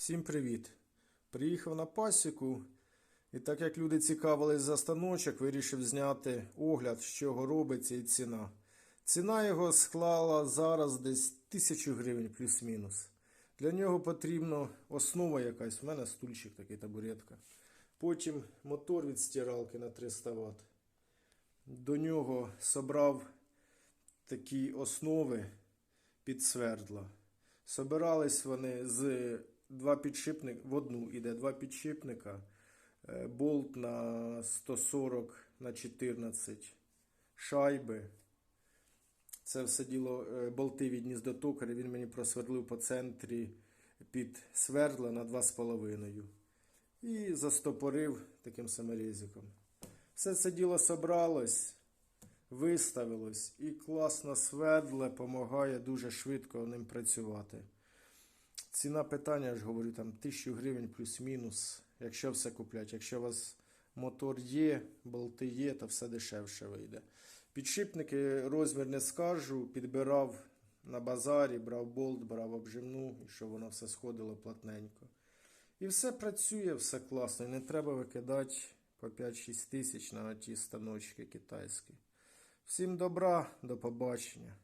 Всім привіт! Приїхав на пасіку, і так як люди цікавились за станочок, вирішив зняти огляд, з чого робиться і ціна. Ціна його склала зараз десь 1000 гривень плюс-мінус. Для нього потрібна основа якась. У мене стульчик такий табуретка. Потім мотор від стиралки на 300 Вт. До нього собрав такі основи під свердла. Собирались вони з два підшипника, в одну іде два підшипника, болт на 140 на 14 шайби. Це все діло е, болти від гніздотокаря. Він мені просвердлив по центрі під свердла на 2,5. І застопорив таким саморезиком. Все це діло собралось, виставилось і класно свердле, допомагає дуже швидко ним працювати. Ціна питання, я ж говорю, там 1000 гривень плюс-мінус, якщо все куплять. Якщо у вас мотор є, болти є, то все дешевше вийде. Підшипники розмір не скажу, підбирав на базарі, брав болт, брав обжимну, і щоб воно все сходило плотненько. І все працює, все класно. І не треба викидати по 5-6 тисяч на ті станочки китайські. Всім добра, до побачення.